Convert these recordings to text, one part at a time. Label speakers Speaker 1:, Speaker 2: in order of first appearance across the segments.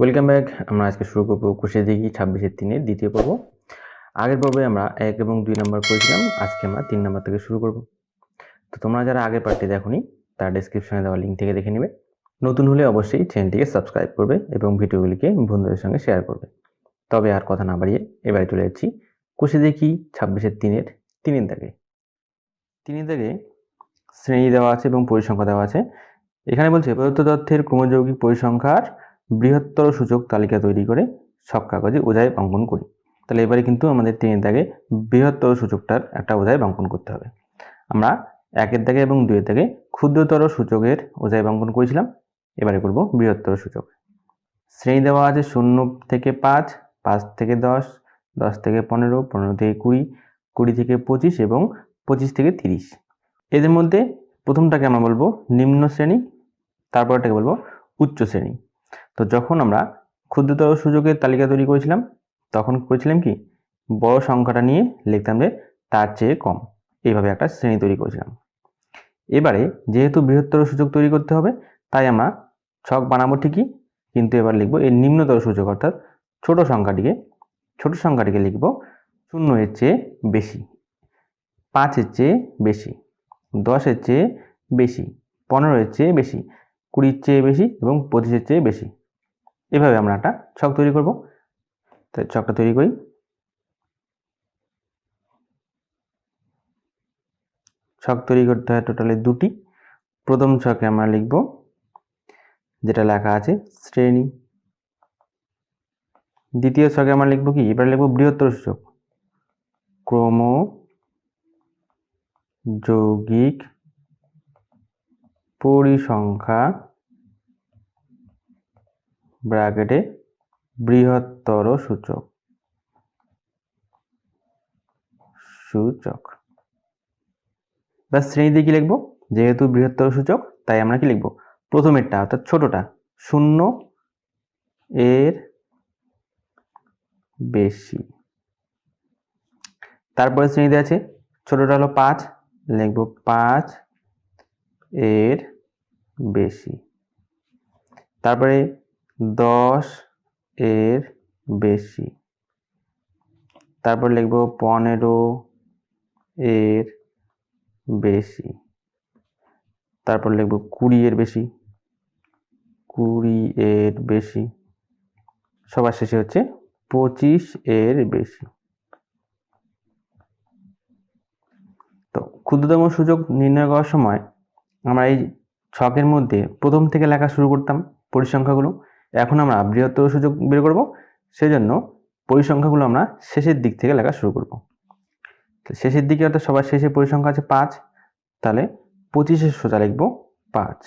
Speaker 1: Welcome back আমরা আজকে শুরু করব একুশে দিঘি ছাব্বিশের তিনের দ্বিতীয় পর্ব। আগের পর্বে আমরা এক এবং দুই নম্বর করেছিলাম, আজকে আমরা তিন নম্বর থেকে শুরু করব। তো তোমরা যারা আগের পার্টি দেখোনি তার ডিসক্রিপশনে দেওয়া লিঙ্ক থেকে দেখে নেবে। নতুন হলে অবশ্যই চ্যানেলটিকে সাবস্ক্রাইব করবে এবং ভিডিওগুলিকে বন্ধুদের সঙ্গে শেয়ার করবে। তবে আর কথা না বাড়িয়ে এবারে চলে যাচ্ছি কুশে দেখি ছাব্বিশের তিনের তিনের দাগে। তিনের দাগে শ্রেণি দেওয়া আছে এবং পরিসংখ্যা দেওয়া আছে। এখানে বলছে প্রদত্ত তথ্যের ক্রমযৌগিক পরিসংখ্যার বৃহত্তর সূচক তালিকা তৈরি করে সব কাগজে ওজায় অঙ্কন করি। তাহলে এবারে কিন্তু আমাদের তিনের দাগে বৃহত্তর সূচকটার একটা ওজায় অঙ্কন করতে হবে। আমরা একের দাগে এবং দুইয়ের দাগে ক্ষুদ্রতর সূচকের ওজায় অঙ্কন করেছিলাম। এবারে করব বৃহত্তর সূচক। শ্রেণি দেওয়া আছে শূন্য থেকে পাঁচ পাঁচ থেকে দশ দশ থেকে পনেরো পনেরো থেকে কুড়ি কুড়ি থেকে পঁচিশ এবং পঁচিশ থেকে তিরিশ। এদের মধ্যে প্রথমটাকে আমরা বলব নিম্ন শ্রেণি, তারপরটাকে বলব উচ্চ শ্রেণি। তো যখন আমরা ক্ষুদ্রতর সুযোগের তালিকা তৈরি করেছিলাম, তখন করেছিলাম কি? বড় সংখ্যাটা নিয়ে লিখতাম যে তার চেয়ে কম। এইভাবে একটা শ্রেণি তৈরি করেছিলাম। এবারে যেহেতু বৃহত্তর সুযোগ তৈরি করতে হবে, তাই আমরা ছক বানাবো ঠিকই, কিন্তু এবার লিখব এই নিম্নতর সূচক অর্থাৎ ছোট সংখ্যাটিকে ছোট সংখ্যাটিকে লিখব শূন্য এর চেয়ে বেশি পাঁচের চেয়ে বেশি দশের চেয়ে বেশি পনেরোর চেয়ে বেশি কুড়ির চেয়ে বেশি এবং পঁচিশের চেয়ে বেশি। এভাবে আমরা একটা ছক তৈরি করব। তাই ছকটা তৈরি করি। ছক তৈরি করতে হয় টোটালি দুটি। প্রথম ছকে আমরা লিখব, যেটা লেখা আছে শ্রেণি। দ্বিতীয় ছকে আমরা লিখব কি? এবার লিখব বৃহত্তর সূচক। ক্রম যৌগিক পরিসংখ্যা ব্র্যাকেটে বৃহত্তর সূচক। সূচক। ব্যাস শ্রেণীতে কি লিখব? যেহেতু বৃহত্তর সূচক, তাই আমরা কি লিখব? প্রথমেরটা, অর্থাৎ ছোটটা, শূন্য এর বেশি। তারপরে শ্রেণীতে আছে, ছোটটা হলো পাঁচ, লিখব পাঁচ এর বেশি। তারপরে দশ এর বেশি। তারপর লিখব পনেরো এর বেশি। তারপর লিখব কুড়ি এর বেশি। কুড়ি এর বেশি। সবার শেষে হচ্ছে পঁচিশ এর বেশি। তো ক্ষুদ্রতম সুযোগ নির্ণয় করার সময় আমরা এই ছকের মধ্যে প্রথম থেকে লেখা শুরু করতাম পরিসংখ্যাগুলো। এখন আমরা বৃহত্তর সুযোগ বের করব, সেজন্য পরিসংখ্যাগুলো আমরা শেষের দিক থেকে লেখা শুরু করব। শেষের দিকে অর্থাৎ সবার শেষে পরিসংখ্যা আছে পাঁচ, তাহলে পঁচিশের সোজা লিখব পাঁচ।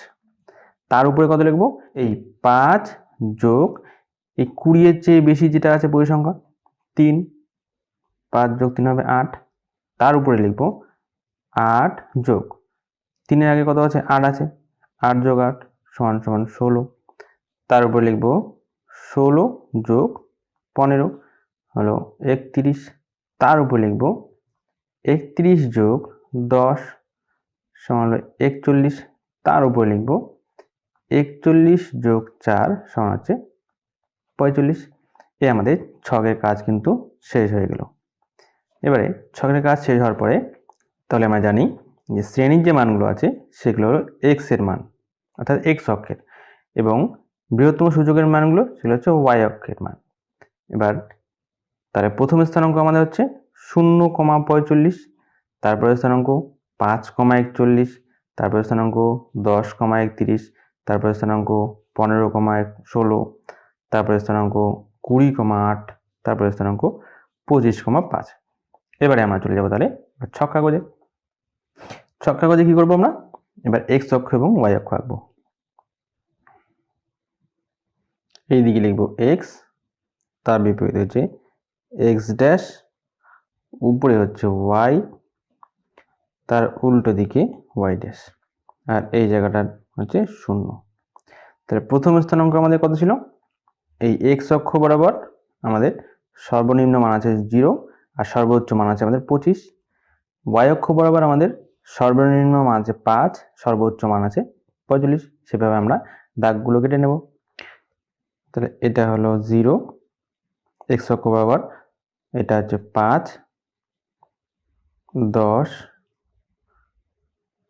Speaker 1: তার উপরে কত লিখব? এই পাঁচ যোগ এই কুড়িয়ের চেয়ে বেশি যেটা আছে পরিসংখ্যা, তিন, পাঁচ যোগ তিন হবে আট। তার উপরে লিখব আট যোগ। তিনের আগে কত আছে? আট আছে। আট যোগ আট সমান সমান ষোলো। তার উপর লিখব ষোলো যোগ পনেরো, হলো একত্রিশ। তার উপর লিখব একত্রিশ যোগ দশ, সমান হলো একচল্লিশ। তার উপর লিখব একচল্লিশ যোগ চার সমান হচ্ছে পঁয়তাল্লিশ। এ আমাদের ছকের কাজ কিন্তু শেষ হয়ে গেল। এবারে ছকের কাজ শেষ হওয়ার পরে তাহলে আমরা জানি যে শ্রেণির যে মানগুলো আছে সেগুলো হলো এক্সের মান, অর্থাৎ এক্স অক্ষের। এবং বৃহত্তম সূচকের মানগুলো সেগুলো হচ্ছে ওয়াই অক্ষের মান। এবার তাহলে প্রথম স্থানাঙ্ক আমাদের হচ্ছে শূন্য কমা পঁয়তাল্লিশ তারপরে স্থানাঙ্ক পাঁচ কমা একচল্লিশ তারপরে স্থানাঙ্ক দশ কমা একত্রিশ তারপরে স্থানাঙ্ক পনেরো কমা এক ষোলো তারপরে স্থানাঙ্ক কুড়ি কমা আট তারপরে স্থানাঙ্ক পঁচিশ কমা পাঁচ। এবারে আমরা চলে যাব তাহলে ছক কাগজে ছক কাগজে কী করব আমরা? এবার এক্স অক্ষ এবং ওয়াই অক্ষ আঁকবো। এই দিকে লিখব এক্স তার বিপরীতে হচ্ছে এক্স ড্যাশ উপরে হচ্ছে ওয়াই তার উল্টো দিকে ওয়াই ড্যাশ আর এই জায়গাটা হচ্ছে শূন্য। তাহলে প্রথম স্থানাঙ্ক আমাদের কত ছিল? এই এক্স অক্ষ বরাবর আমাদের সর্বনিম্ন মান আছে জিরো আর সর্বোচ্চ মান আছে আমাদের পঁচিশ। ওয়াই অক্ষ বরাবর আমাদের সর্বনিম্ন মান আছে পাঁচ, সর্বোচ্চ মান আছে পঁয়তাল্লিশ। সেভাবে আমরা দাগগুলো কেটে নেব। তাহলে এটা হলো জিরো এক্স অক্ষ বরাবর এটা হচ্ছে পাঁচ, দশ,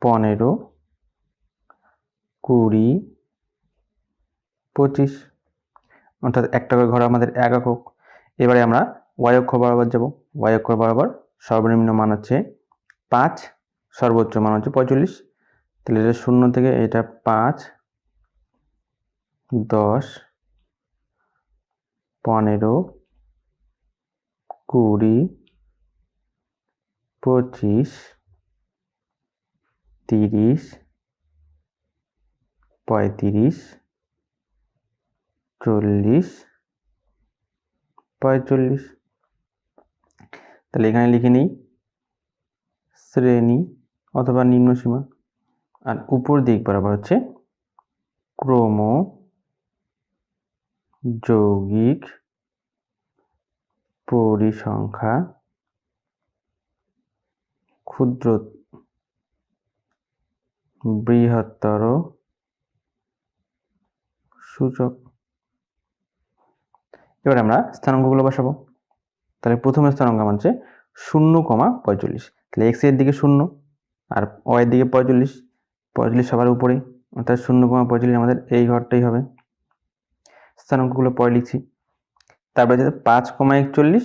Speaker 1: পনেরো, কুড়ি, পঁচিশ। অর্থাৎ একটা করে ঘর আমাদের এক একক এবারে আমরা ওয়াই অক্ষ বরাবর যাব। ওয়াই অক্ষ বরাবর সর্বনিম্ন মান হচ্ছে পাঁচ, সর্বোচ্চ মান হচ্ছে পঁয়তাল্লিশ। তাহলে এটা শূন্য থেকে এটা পাঁচ, দশ পনেরো, কুড়ি, পঁচিশ, তিরিশ, পঁয়ত্রিশ, চল্লিশ, পঁয়তাল্লিশ। তাহলে এখানে লিখে নিই, শ্রেণি অথবা নিম্নসীমা। আর উপর দিক বরাবর হচ্ছে ক্রম যৌগিক পরিসংখ্যা ক্ষুদ্র বৃহত্তর সূচক। এবার আমরা স্থানাঙ্কগুলো বসাবো। তাহলে প্রথমে স্থানাঙ্ক আমার হচ্ছে শূন্য কমা পঁয়তাল্লিশ। তাহলে এক্সের দিকে শূন্য আর ওয়াই এর দিকে পঁয়তাল্লিশ। পঁয়তাল্লিশ সবার উপরে অর্থাৎ শূন্য কমা পঁয়তাল্লিশ আমাদের এই ঘরটাই হবে। স্থানাঙ্কগুলো পরে লিখছি। তারপরে যেতে পাঁচ কমা একচল্লিশ,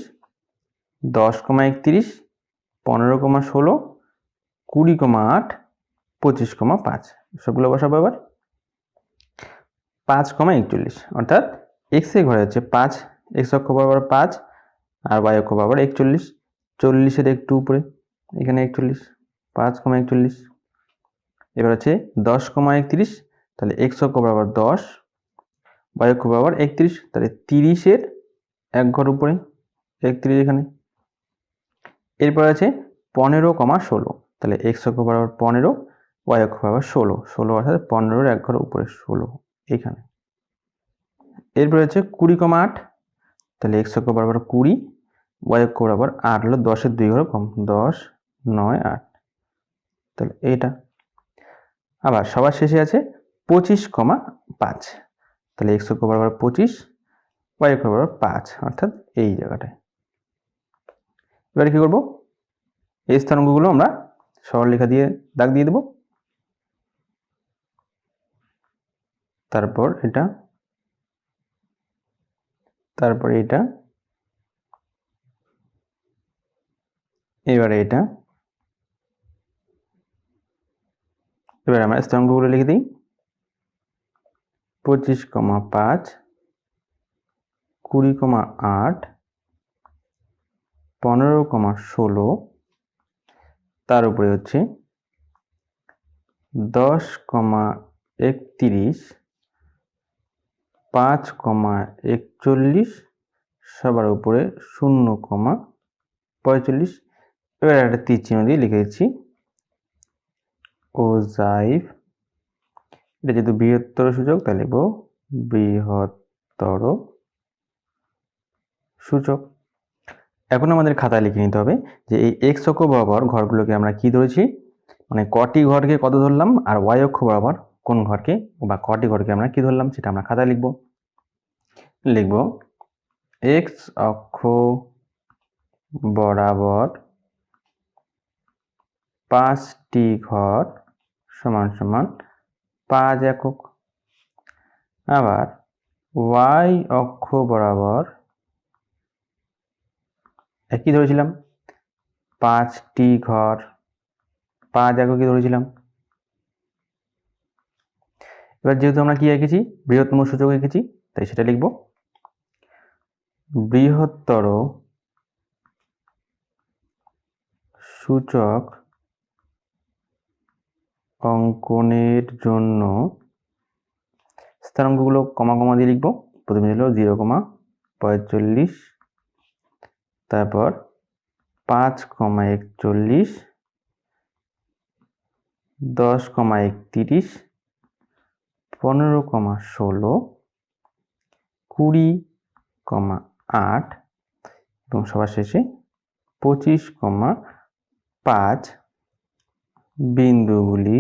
Speaker 1: দশ কমা একত্রিশ, পনেরো কমা ষোলো, কুড়ি কমা আট, পঁচিশ কমা পাঁচ সবগুলো বসাবো এবার। পাঁচ কমা একচল্লিশ, অর্থাৎ এক্সের ঘরে হচ্ছে পাঁচ এক্স অক্ষ বরাবর পাঁচ, আর ওয়াই অক্ষ বরাবর একচল্লিশ, চল্লিশের একটু উপরে, এখানে একচল্লিশ, পাঁচ কমা একচল্লিশ। এবার হচ্ছে দশ কমা একত্রিশ, তাহলে এক্স অক্ষ বরাবর দশ ওয়াই অক্ষ বরাবর একত্রিশ, তাহলে তিরিশের এক ঘর উপরে, একত্রিশ এখানে। এরপর আছে পনেরো কমা ষোলো, তাহলে এক্স অক্ষ বরাবর পনেরো ওয়াই অক্ষ বরাবর ষোলো ষোলো অর্থাৎ পনেরোর এক ঘর উপরে ষোলো এখানে। এরপর হচ্ছে কুড়ি কমা আট, তাহলে এক্স অক্ষ বরাবর কুড়ি ওয়াই অক্ষ বরাবর আট, হলো দশের দুই ঘর কম দশ, নয়, আট। তাহলে এটা। আবার সবার শেষে আছে পঁচিশ কমা পাঁচ। তাহলে এক্স অক্ষ বরাবর পঁচিশ ওয়াই অক্ষ বরাবর পাঁচ, অর্থাৎ এই জায়গাটায়। এবারে কী করব? এই স্থানাঙ্কগুলো আমরা সরলরেখা দিয়ে দাগ দিয়ে দেব। তারপর এটা, তারপরে এটা, এবারে এটা, এবার আমরা স্তম্ভগুলো লিখে দিই। পঁচিশ কমা পাঁচ, কুড়ি কমা আট, পনেরো কমা ষোলো, তার উপরে হচ্ছে দশ কমা একত্রিশ, পাঁচ কমা একচল্লিশ, সবার উপরে শূন্য কমা পঁয়তাল্লিশ। এবার একটা তীর চিহ্ন দিয়ে লিখে ও জাইভ এটা যেহেতু বৃহত্তর সূচক, তাহলে লিখব বৃহত্তর সূচক। এখন আমাদের খাতায় লিখে নিতে হবে যে এই এক্স অক্ষ বরাবর ঘরগুলোকে আমরা কি ধরেছি? মানে কটি ঘরকে কত ধরলাম আর ওয়াই অক্ষ বরাবর কোন ঘরকে বা কটি ঘরকে আমরা কি ধরলাম সেটা আমরা খাতায় লিখব। লিখব এক্স অক্ষ বরাবর পাঁচটি ঘর সমান সমান পাঁচ একক। আবার ওয়াই অক্ষ বরাবর একই ধরেছিলাম। পাঁচটি ঘর, পাঁচ এককই ধরেছিলাম। এবার যেহেতু আমরা কি এঁকেছি? বৃহত্তম সূচক এঁকেছি, তাই সেটা লিখব। বৃহত্তর সূচক অঙ্কনের জন্য স্থানাঙ্কগুলো কমা কমা দিয়ে লিখব। প্রথমে ছিল জিরো কমা পঁয়তাল্লিশ, তারপর পাঁচ কমা একচল্লিশ, দশ কমা একত্রিশ, পনেরো কমা ষোলো, কুড়ি কমা আট, এবং সবার শেষে পঁচিশ কমা পাঁচ। বিন্দুগুলি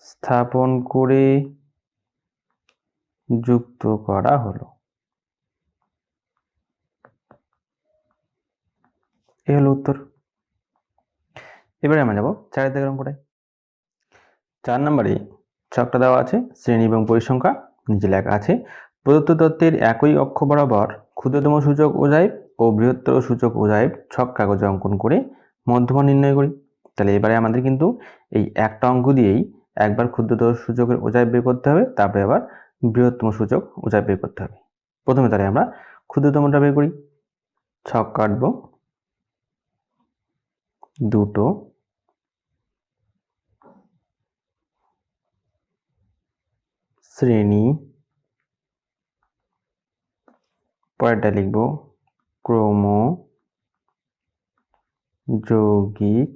Speaker 1: স্থাপন করে যুক্ত করা হলো। এই হলো উত্তর। এবারে আমরা যাব চারের দিকের অঙ্কটায় চার নম্বরে ছকটা দেওয়া আছে, শ্রেণি এবং পরিসংখ্যা, নিচে লেখা আছে, প্রদত্ত তত্ত্বের একই অক্ষ বরাবর ক্ষুদ্রতম সূচক ওজাইব ও বৃহত্তর সূচক ওজাইব ছক কাগজে অঙ্কন করে মধ্যমা নির্ণয় করি। তাহলে এবারে আমাদের কিন্তু এই একটা অঙ্ক দিয়েই একবার ক্ষুদ্রতম সূচকের ওজাইব বের করতে হবে, তারপরে আবার বৃহত্তম সূচক ওজাইব বের করতে হবে। প্রথমে তাহলে আমরা ক্ষুদ্রতমটা বের করি। ছক কাটব। দুটো। শ্রেণি। পরেরটা লিখব। ক্রম যৌগিক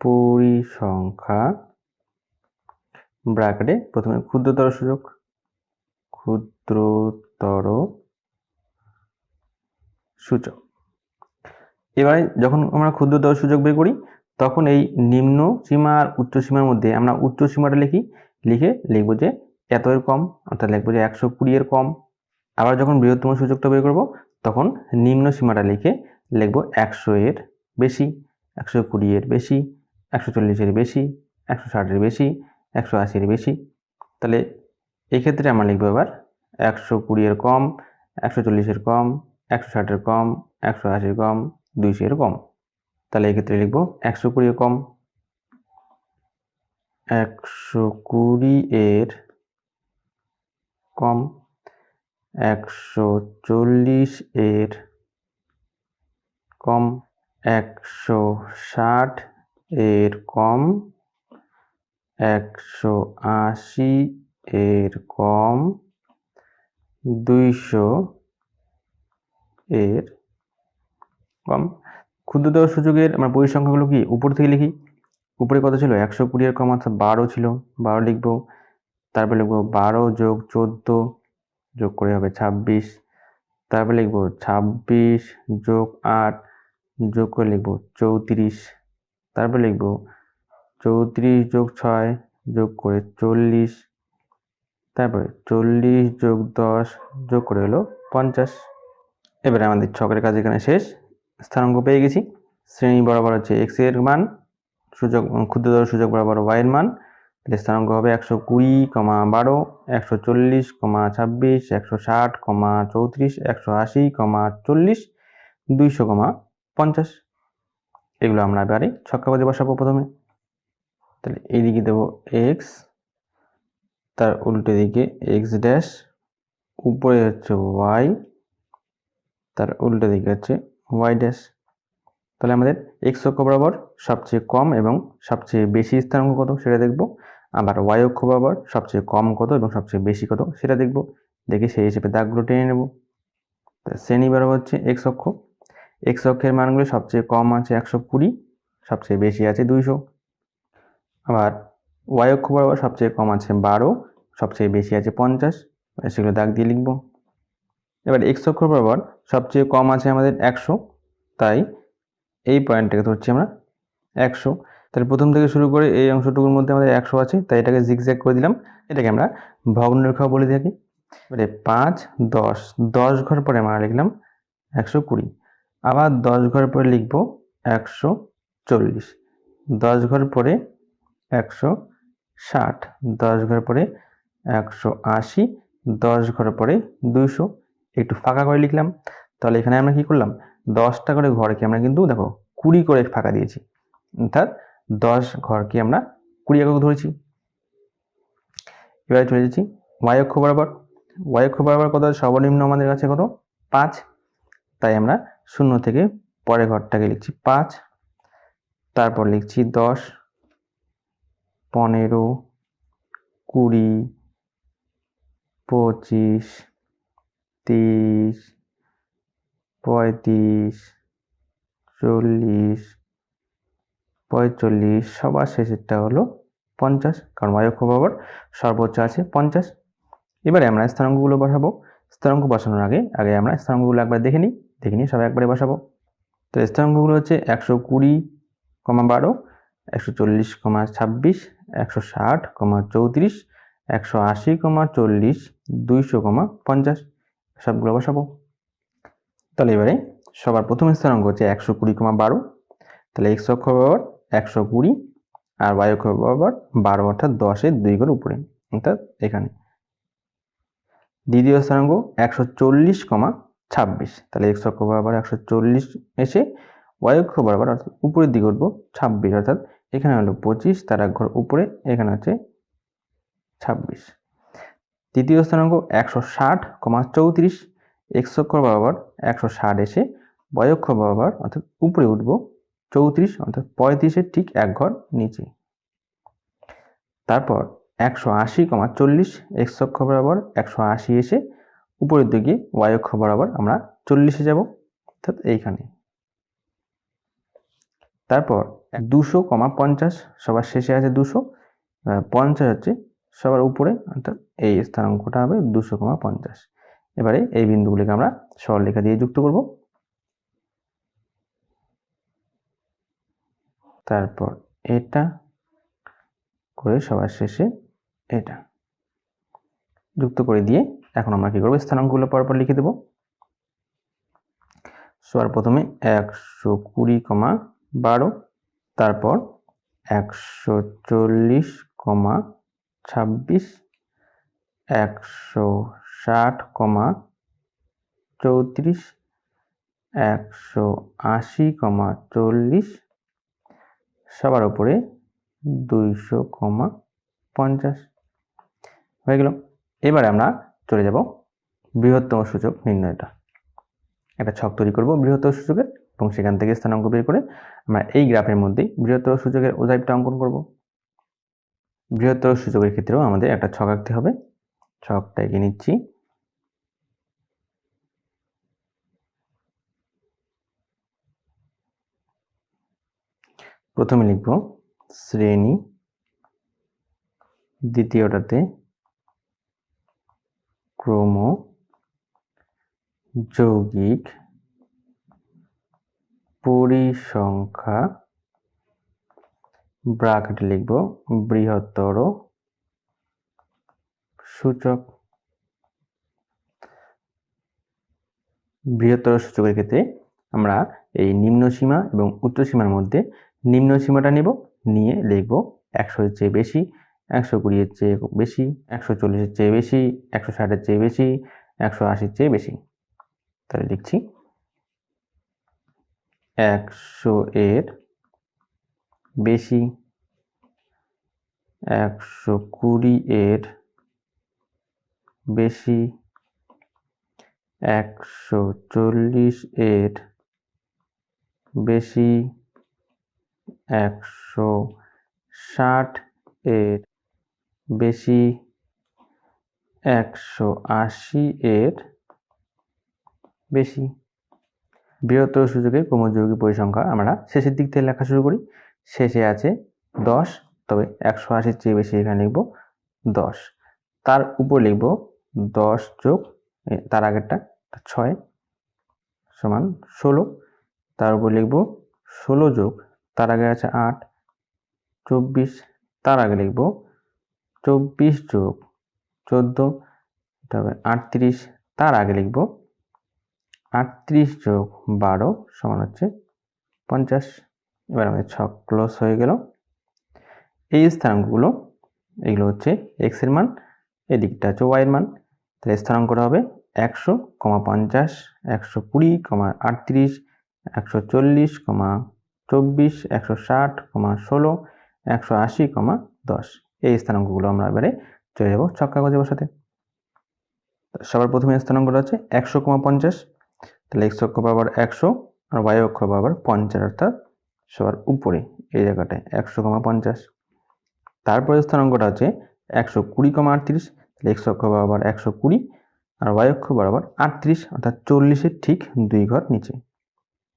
Speaker 1: পরিসংখ্যা ব্র্যাকেটে প্রথমে ক্ষুদ্রতর সূচক ক্ষুদ্রতর সূচক। এবারে যখন আমরা ক্ষুদ্রতর সূচক বের করি, তখন এই নিম্ন সীমা আর উচ্চ সীমার মধ্যে আমরা উচ্চ সীমাটা লিখি, লিখে লিখব যে এত এর কম, অর্থাৎ লিখব যে একশো কুড়ি এর কম। আবার যখন বৃহত্তম সূচকটা বের করব, তখন নিম্ন সীমাটা লিখে লিখব একশো এর বেশি, একশো কুড়ি এর বেশি, একশো চল্লিশের বেশি, একশো ষাটের বেশি, একশো আশির বেশি। তাহলে এই ক্ষেত্রে আমরা লিখব এবার একশো কুড়ি এর কম, একশো চল্লিশের কম, একশো ষাটের কম, একশো আশির কম, দুইশো এর কম। তাহলে এক্ষেত্রে লিখব একশো কুড়ি কম, একশো কুড়ি এর কম একশো চল্লিশ এর কম একশো ষাট এর কম একশো আশি এর কম দুইশো এর কম। ক্ষুদ্রতর সূচকের আমরা পরিসংখ্যাগুলো কি? উপর থেকে লিখি? উপরে কত ছিল? একশো কুড়ি এর কম অর্থাৎ বারো ছিল। বারো লিখব, তারপর লিখব বারো যোগ চোদ্দ যোগ করে হবে ছাব্বিশ। তারপর লিখব ছাব্বিশ যোগ আট যোগ করে লিখব চৌত্রিশ। তারপর লিখব চৌত্রিশ যোগ ছয় যোগ করে চল্লিশ। তারপরে চল্লিশ যোগ দশ যোগ করে হলো পঞ্চাশ। এবারে আমাদের ছকের কাজ এখানে শেষ। স্থানাঙ্ক পেয়ে গেছি। শ্রেণি বরাবর হচ্ছে এক্সের মান, সূচক, ক্ষুদ্রতর সূচক বরাবর ওয়াই এর মান। তাহলে স্থানাঙ্ক হবে একশো কুড়ি কমা বারো, একশো চল্লিশ কমা ছাব্বিশ, একশো ষাট কমা চৌত্রিশ, একশো আশি কমা চল্লিশ, দুইশো কমা পঞ্চাশ। এগুলো আমরা এবারে ছক বসাবো প্রথমে। তাহলে এইদিকে দেবো এক্স তার উল্টো দিকে এক্স ড্যাশ উপরে হচ্ছে ওয়াই তার উল্টো দিকে হচ্ছে ওয়াই ড্যাশ তাহলে আমাদের এক্স অক্ষ বরাবর সবচেয়ে কম এবং সবচেয়ে বেশি স্থানাঙ্ক কত সেটা দেখব। আবার ওয়াই অক্ষ বরাবর সবচেয়ে কম কত এবং সবচেয়ে বেশি কত সেটা দেখব। দেখে সেই হিসেবে দাগগুলো টেনে নেব। শ্রেণি বরাবর হচ্ছে এক্স অক্ষ। এক্স অক্ষের মানগুলো সবচেয়ে কম আছে একশো কুড়ি, সবচেয়ে বেশি আছে দুইশো। আবার ওয়াই অক্ষ বরাবর সবচেয়ে কম আছে বারো, সবচেয়ে বেশি আছে পঞ্চাশ। সেগুলো দাগ দিয়ে লিখব। এবার এক্স অক্ষ বরাবর সবচেয়ে কম আছে আমাদের একশো, তাই এই পয়েন্টটাকে ধরছি আমরা একশো। তাহলে প্রথম থেকে শুরু করে এই অংশটুকুর মধ্যে আমাদের একশো আছে, তাই এটাকে জিগজ্যাগ করে দিলাম। এটাকে আমরা ভগ্নরেখাও বলে থাকি। এবারে পাঁচ, দশ দশ ঘর পরে আমরা লিখলাম একশো কুড়ি। আবার দশ ঘর পরে লিখব একশো চল্লিশ। দশ ঘর পরে একশো ষাট। দশ ঘর পরে একশো আশি। দশ ঘর পরে দুইশো। একটু ফাঁকা করে লিখলাম। তাহলে এখানে আমরা কি করলাম? দশটা করে ঘরকে আমরা কিন্তু দেখো কুড়ি করে ফাঁকা দিয়েছি। অর্থাৎ দশ ঘরকে আমরা কুড়ি একক ধরেছি। এবারে চলে যাচ্ছি ওয়াই অক্ষ বরাবর। ওয়াই অক্ষ বরাবর কত? সর্বনিম্ন আমাদের কাছে কত? পাঁচ। তাই আমরা শূন্য থেকে পরের ঘরটাকে লিখছি পাঁচ। তারপর লিখছি দশ, পনেরো, কুড়ি, পঁচিশ, তিরিশ, পঁয়ত্রিশ, চল্লিশ পঁয়তাল্লিশ, সবার শেষেরটা হলো পঞ্চাশ, কারণ বায়ক্ষ বরাবর সর্বোচ্চ আছে পঞ্চাশ। এবারে আমরা স্থানাঙ্কগুলো বসাবো। স্থানাঙ্ক বসানোর আগে আগে আমরা স্থানাঙ্কগুলো একবার দেখে নিই, দেখে নিয়ে সব একবারে বসাবো। তো স্থানাঙ্কগুলো হচ্ছে একশো কুড়ি, কমা বারো, একশো চল্লিশ, কমা ছাব্বিশ, একশো ষাট, কমা চৌত্রিশ, একশো আশি, কমা চল্লিশ, দুইশো, কমা পঞ্চাশ। সবগুলো বসাবো। তাহলে এবারে সবার প্রথম স্থানাঙ্ক হচ্ছে একশো কুড়ি, কমা বারো। তাহলে এক্স অক্ষ বরাবর একশো কুড়ি আর অক্ষ বরাবর বারো অর্থাৎ দশের দুই ঘর উপরে, অর্থাৎ এখানে। দ্বিতীয় স্থানাঙ্ক একশো চল্লিশ কমা ছাব্বিশ। তাহলে এক্স অক্ষ বরাবর একশো চল্লিশ এসে ওয়াই অক্ষ বরাবর অর্থাৎ উপরের দিকে উঠবো ছাব্বিশ, অর্থাৎ এখানে হলো পঁচিশ, তার এক ঘর উপরে, এখানে আছে ছাব্বিশ। তৃতীয় স্থানাঙ্ক একশো ষাট কমা চৌত্রিশ। এক্স অক্ষ বরাবর একশো ষাট এসে ওয়াই অক্ষ বরাবর অর্থাৎ উপরে উঠবো চৌত্রিশ অর্থাৎ পঁয়ত্রিশের ঠিক এক ঘর নিচে। তারপর একশো আশি কমা চল্লিশ, এক্স অক্ষ বরাবর একশো আশি এসে উপরের দিকে ওয়াই অক্ষ বরাবর আমরা চল্লিশে যাব, অর্থাৎ এইখানে। তারপর দুশো কমা পঞ্চাশ, সবার শেষে আছে দুশো পঞ্চাশ হচ্ছে সবার উপরে, অর্থাৎ এই স্থানাঙ্কটা হবে দুশো কমা পঞ্চাশ। এবারে এই বিন্দুগুলিকে আমরা সরলরেখা দিয়ে যুক্ত করব। তারপর এটা করে সবার শেষে এটা। যুক্ত করে দিয়ে এখন আমরা কি করব? স্থানাঙ্কগুলো পরপর লিখে দেব। সবার প্রথমে একশো কুড়ি কমা বারো, তারপর একশো চল্লিশ কমা ছাব্বিশ, একশো ষাট কমা চৌত্রিশ, একশো আশি কমা চল্লিশ সবার উপরে দুইশো কমা পঞ্চাশ। হয়ে গেল। এবারে আমরা চলে যাব বৃহত্তম সূচক নির্ণয়টা। একটা ছক তৈরি করব বৃহত্তর সূচকের এবং সেখান থেকে স্থানাঙ্ক বের করে আমরা এই গ্রাফের মধ্যেই বৃহত্তর সূচকের ওজাইপটা অঙ্কন করব। বৃহত্তর সূচকের ক্ষেত্রেও আমাদের একটা ছক আঁকতে হবে। ছকটা এঁকে নিচ্ছি। প্রথমে লিখব শ্রেণি, দ্বিতীয়টাতে ক্রম, যৌগিক, পরিসংখ্যা, ব্রাকেটে লিখব বৃহত্তর, সূচক, বৃহত্তর সূচকের ক্ষেত্রে আমরা এই নিম্ন সীমা এবং উচ্চ সীমার মধ্যে নিম্ন সীমাটা নেব, নিয়ে লিখব একশোর চেয়ে বেশি, একশো কুড়ির চেয়ে বেশি, একশো চল্লিশের চেয়ে বেশি, একশো ষাটের চেয়ে বেশি, একশো আশির চেয়ে বেশি। তাহলে লিখছি একশো এর বেশি, একশো কুড়ি এর বেশি, একশো চল্লিশ এর বেশি একশো ষাট এর বেশি একশো আশি এর বেশি। বৃহত্তর সূচকের ক্রমযৌগিক পরিসংখ্যা আমরা শেষের দিক থেকে লেখা শুরু করি। শেষে আছে দশ, তবে একশো আশির চেয়ে বেশি এখানে লিখব দশ। তার উপর লিখব দশ যোগ তার আগেরটা ছয় সমান ষোলো। তার উপর লিখব ষোলো যোগ তার আগে আছে আট, চব্বিশ, তার আগে লিখব চব্বিশ যোগ চোদ্দ তবে আটত্রিশ, তার আগে লিখব আটত্রিশ যোগ বারো সমান হচ্ছে পঞ্চাশ, এবার আমাদের ছক ক্লোজ হয়ে গেল। এই স্থানাঙ্কগুলো, এগুলো হচ্ছে এক্সের মান, এদিকটা হচ্ছে ওয়াইয়ের মান, তাহলে স্থানাঙ্কটা হবে একশো, কমা পঞ্চাশ, একশো কুড়ি, কমা আটত্রিশ, একশো চল্লিশ, কমা চব্বিশ, একশো ষাট, কমা ষোলো, একশো আশি, কমা দশ। এই স্থানাঙ্কগুলো আমরা এবারে চলে যাব ছক কাগজে বসাতে। সবার প্রথমে স্থানাঙ্কটা হচ্ছে একশো, কমা পঞ্চাশ। তাহলে এক্স অক্ষ বরাবর একশো আর ওয়াই অক্ষ বরাবর পঞ্চাশ, অর্থাৎ সবার উপরে এই জায়গাটায় একশো, কমা পঞ্চাশ। তারপরে স্থানাঙ্কটা হচ্ছে একশো কুড়ি, কমা আটত্রিশ। তাহলে এক্স অক্ষ বরাবর একশো কুড়ি আর ওয়াই অক্ষ বরাবর আটত্রিশ, অর্থাৎ চল্লিশের ঠিক দুই ঘর নিচে।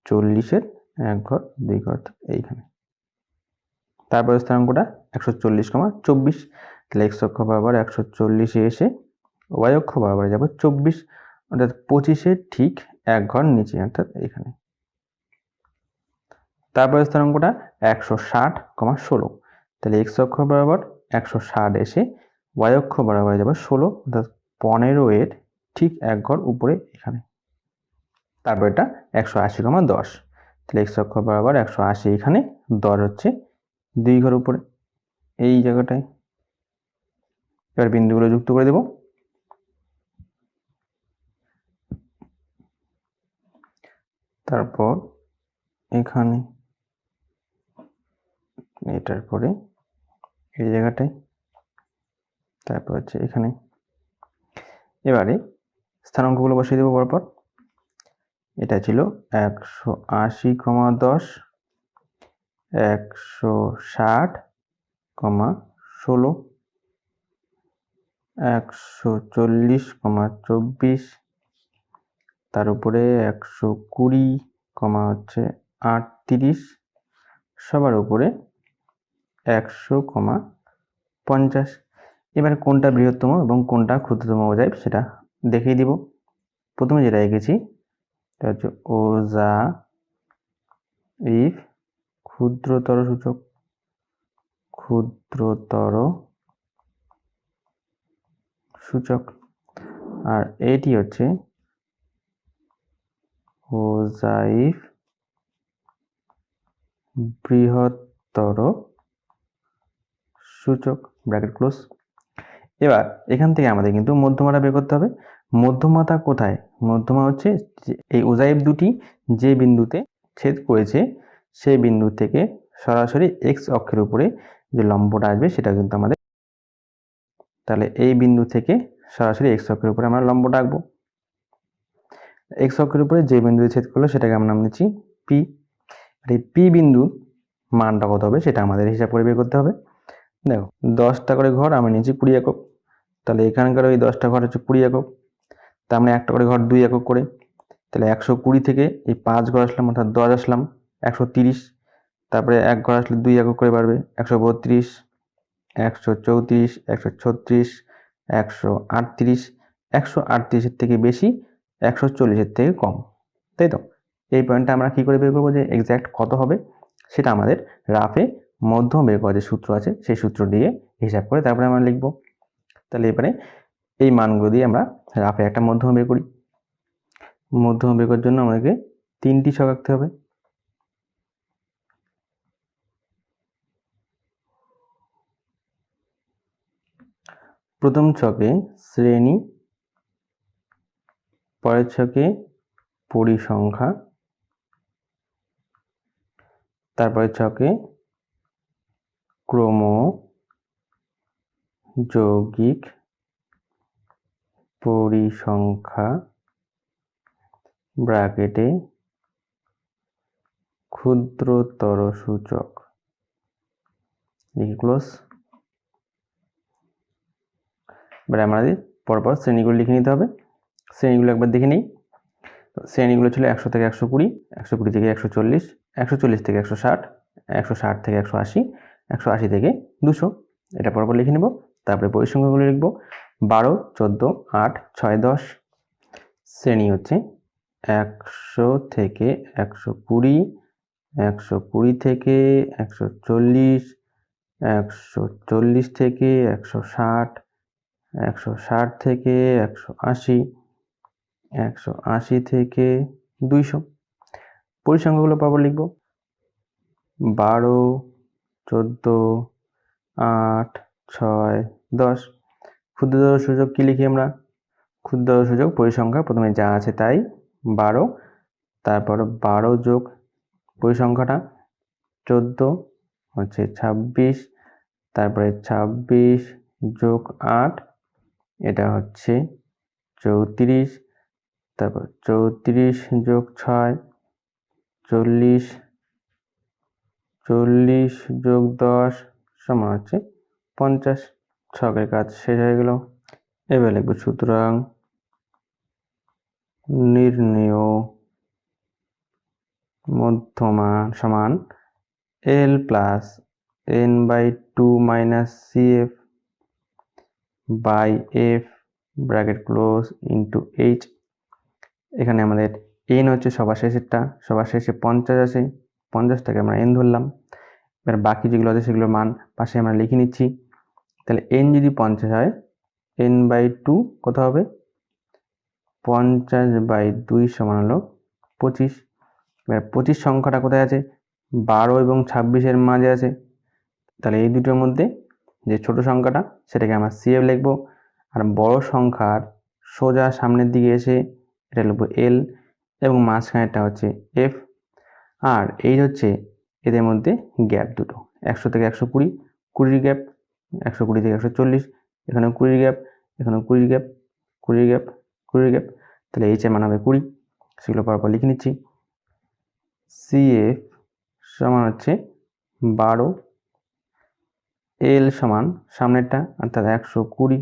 Speaker 1: চল্লিশের এক ঘর, দুই ঘর, এইখানে। তারপরে স্থানাঙ্কটা একশো চল্লিশ কমা চব্বিশ। তাহলে এক্স অক্ষ বরাবর একশো চল্লিশে এসে ওয়াই অক্ষ বরাবর যাব চব্বিশ। অর্থাৎ পঁচিশের ঠিক এক ঘর নিচে, অর্থাৎ এখানে। তারপরে স্থানাঙ্কটা একশো ষাট কমা ষোলো। তাহলে এক্স অক্ষ বরাবর একশো ষাট এসে ওয়াই অক্ষ বরাবর যাব ষোলো। অর্থাৎ পনেরো এর ঠিক এক ঘর উপরে এখানে। তারপর এটা একশো আশি কমা দশ। তাহলে এক্স অক্ষ বরাবর একশো আশি, এখানে দর হচ্ছে দুই ঘর উপরে। এই জায়গাটায় এবার বিন্দুগুলো যুক্ত করে দেব। তারপর এখানে এটার পরে এই জায়গাটায়, তারপর হচ্ছে এখানে। এবারে স্থানাঙ্কগুলো বসিয়ে দেবো পরপর এটা ছিল একশো আশি কমা দশ, একশো ষাট কমা ষোলো, একশো চল্লিশ কমা চব্বিশ, তার উপরে একশো কুড়ি কমা হচ্ছে আটত্রিশ, সবার উপরে একশো কমা পঞ্চাশ। এবারে কোনটা বৃহত্তম এবং কোনটা ক্ষুদ্রতম বোঝায় সেটা দেখিয়ে দিব। প্রথমে যেটা এঁকেছি এটা হচ্ছে ওজা ইফ ক্ষুদ্রতর সূচক ক্ষুদ্রতর সূচক। আর এটি হচ্ছে ওজাইফ বৃহত্তর সূচক, ব্র্যাকেট ক্লোজ। এবার এখান থেকে আমাদের কিন্তু মধ্যমাটা বের করতে হবে। মধ্যমাটা কোথায়? মধ্যমা হচ্ছে এই ওজাইফ দুটি যে বিন্দুতে ছেদ করেছে, সেই বিন্দু থেকে সরাসরি এক্স অক্ষের উপরে যে লম্বটা আসবে সেটা কিন্তু আমাদের তাহলে এই বিন্দু থেকে সরাসরি এক্স অক্ষের উপরে আমরা লম্বটা আঁকবো এক্স অক্ষের উপরে যে বিন্দুতে ছেদ করল সেটাকে আমরা নাম নিচ্ছি পি আর এই পি বিন্দু মানটা কত হবে সেটা আমাদের হিসাব করে বের করতে হবে। দেখো, দশটা করে ঘর আমি নিয়েছি কুড়ি একক। তাহলে এখানকার ওই দশটা ঘর হচ্ছে কুড়ি একক। তার মানে একটা করে ঘর দুই একক করে, তাহলে একশো কুড়ি থেকে এই পাঁচ ঘর আসলাম, অর্থাৎ দশ আসলাম, একশো তিরিশ। তারপরে এক ঘর আসলে দুই একক করে বাড়বে, একশো বত্রিশ, একশো চৌত্রিশ, একশো ছত্রিশ, একশো আটত্রিশ, একশো আটত্রিশের থেকে বেশি, একশো চল্লিশের থেকে কম। তাই তো? এই পয়েন্টটা আমরা কী করে বের করব যে এক্স্যাক্ট কত হবে? সেটা আমাদের রাফে মধ্যম বের করার যে সূত্র আছে, সেই সূত্র দিয়ে হিসাব করে তারপরে আমরা লিখব। তাহলে এবারে এই মানগুলো দিয়ে আমরা রাফে একটা মধ্যম বের করি। মধ্যম বের করার জন্য আমাদেরকে তিনটি ছক আঁকতে হবে। প্রথম ছকে শ্রেণি, পরের ছকে পরিসংখ্যা, তারপরের ছকে ক্রম, যৌগিক পরিসংখ্যা ব্র্যাকেটে ক্ষুদ্রতর সূচক ক্লোজ। এবারে আমাদের পরপর শ্রেণীগুলো লিখে নিতে হবে, শ্রেণীগুলো একবার দেখে নিই। শ্রেণীগুলো ছিল একশো থেকে একশো কুড়ি একশো কুড়ি থেকে একশো চল্লিশ একশো চল্লিশ থেকে একশো ষাট একশো ষাট থেকে একশো আশি একশো আশি থেকে দুশো। এটা পরপর লিখে নেব, তারপরে পরিসংখ্যাগুলো লিখব। বারো, চোদ্দ, আট, ছয়, দশ। শ্রেণি হচ্ছে একশো থেকে একশো কুড়ি একশো কুড়ি থেকে একশো চল্লিশ একশো চল্লিশ থেকে একশো ষাট একশো ষাট থেকে একশো আশি একশো আশি থেকে দুইশো। পরিসংখ্যাগুলো পাবো লিখব। বারো, চোদ্দ, আট, ছয়, দশ। ক্ষুদ্রতর সূচক কী লিখি আমরা? ক্ষুদ্রতর সূচক পরিসংখ্যা, প্রথমে যা আছে তাই, বারো। তারপর বারো যোগ পরিসংখ্যাটা, চোদ্দ, হচ্ছে ছাব্বিশ। তারপরে ছাব্বিশ যোগ আট, এটা হচ্ছে চৌত্রিশ। তারপর চৌত্রিশ যোগ ছয়, চল্লিশ চল্লিশ যোগ দশ, সমান হচ্ছে পঞ্চাশ। ছকের কাজ শেষ হয়ে গেল। এবার লিখব, সুতরাং নির্ণেয় মধ্যমা সমান L plus N by two minus C F by F bracket close into H এখানে আমাদের এন হচ্ছে সবার শেষেরটা, সবার শেষে পঞ্চাশ আছে পঞ্চাশটাকে আমরা এন ধরলাম। এবার বাকি যেগুলো আছে সেগুলোর মান পাশে আমরা লিখে নিচ্ছি। তাহলে এন যদি পঞ্চাশ হয় এন বাই টু কত হবে? পঞ্চাশ বাই দুই সমান হলো পঁচিশ। এবার পঁচিশ সংখ্যাটা কোথায় আছে? বারো এবং ছাব্বিশের মাঝে আছে। তাহলে এই দুটোর মধ্যে যে ছোট সংখ্যাটা, সেটাকে আমরা সিএফ লিখব। আর বড় সংখ্যার সোজা সামনের দিকে এসে এটা লিখব এল এবং মাঝখানেরটা হচ্ছে এফ আর এই হচ্ছে এদের মধ্যে গ্যাপ দুটো, একশো থেকে একশো কুড়ি, কুড়ির গ্যাপ। একশো কুড়ি থেকে একশো চল্লিশ এখানে কুড়ির গ্যাপ এখানে কুড়ির গ্যাপ কুড়ির গ্যাপ কুড়ির গ্যাপ, তাহলে এইচ এর মান হবে কুড়ি, সেগুলো পরপর লিখে নিচ্ছি। সিএফ সমান হচ্ছে বারো এল সমান সামনেরটা, অর্থাৎ একশো কুড়ি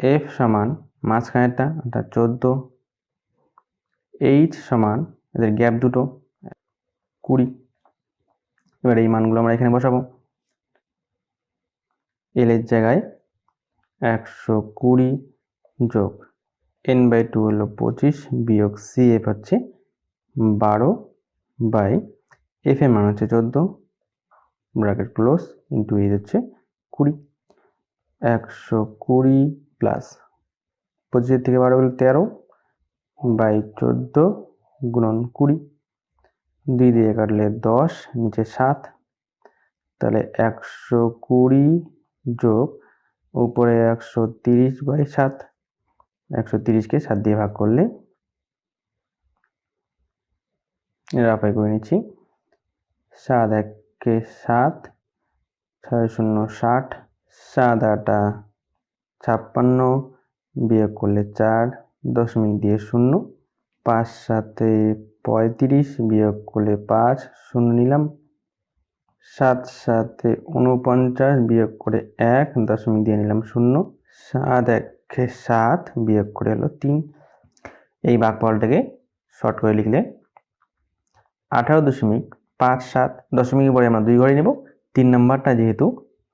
Speaker 1: এফ সমান মাঝখানেরটা, অর্থাৎ চোদ্দ এইচ সমান এদের গ্যাপ দুটো, কুড়ি। এবার এই মানগুলো আমরা এখানে বসাবো। এল এর জায়গায় একশো কুড়ি যোগ এন বাই টু হলো পঁচিশ বিয়োগ সি এফ হচ্ছে বারো বাই এফ এর মান হচ্ছে চোদ্দ ব্র্যাকেট ক্লোজ ইন্টু এইচ হচ্ছে কুড়ি। একশো কুড়ি প্লাস পঁচিশের থেকে বারো হলো তেরো বাই চোদ্দ গুণন কুড়ি। দুই দিয়ে কাটলে দশ, নিচে সাত, তাহলে একশো কুড়ি যোগ উপরে একশো তিরিশ বাই সাত। একশো তিরিশকে সাত দিয়ে ভাগ করলে রাফাই করে নিচ্ছি। সাত এককে সাত, ছয় শূন্য ষাট, সাত আটা ছাপ্পান্ন বিয়োগ করলে চার, দশমিক দিয়ে শূন্য, পাঁচ সাতে পঁয়ত্রিশ বিয়োগ করলে পাঁচ, শূন্য নিলাম। সাত সাতে উনপঞ্চাশ বিয়োগ করে এক দশমিক দিয়ে নিলাম শূন্য। সাত একে সাত বিয়োগ করে হলো তিন। এই ভাগফলটাকে শর্ট করে লিখলে আঠারো দশমিক পাঁচ সাত দশমিকের পরে আমরা দুই ঘরে নেব। তিন নাম্বারটা যেহেতু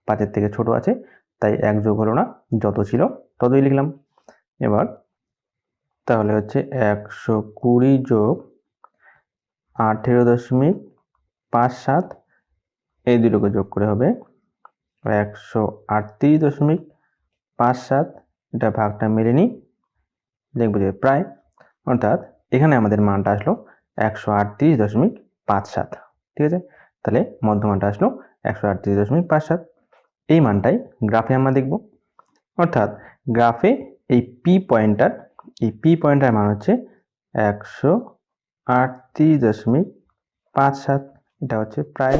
Speaker 1: পাঁচের থেকে ছোট আছে, তাই এক যোগ হলো না, যত ছিল ততই লিখলাম। এবার তাহলে হচ্ছে একশো কুড়ি যোগ আঠেরো দশমিক পাঁচ সাত এই দুটোকে যোগ করে হবে একশো আটত্রিশ দশমিক পাঁচ সাত। এটা ভাগটা মেরে নিই। দেখব যে প্রায়, অর্থাৎ এখানে আমাদের মানটা আসলো একশো আটত্রিশ দশমিক পাঁচ সাত। ঠিক আছে? তাহলে মধ্যমানটা আসলো একশো আটত্রিশ দশমিক পাঁচ সাত। এই মানটাই গ্রাফে আমরা দেখব। অর্থাৎ গ্রাফে এই পি পয়েন্টার এই পি পয়েন্টার মান হচ্ছে একশো আটত্রিশ দশমিক পাঁচ সাত। এটা হচ্ছে প্রায়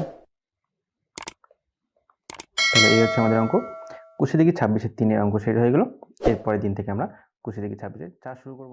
Speaker 1: তাহলে এই হচ্ছে আমাদের অঙ্ক। কুশি দিকে ছাব্বিশের তিনের অঙ্ক শেষ হয়ে গেল। এরপরের দিন থেকে আমরা কুশি থেকে ছাব্বিশের চাষ শুরু করব।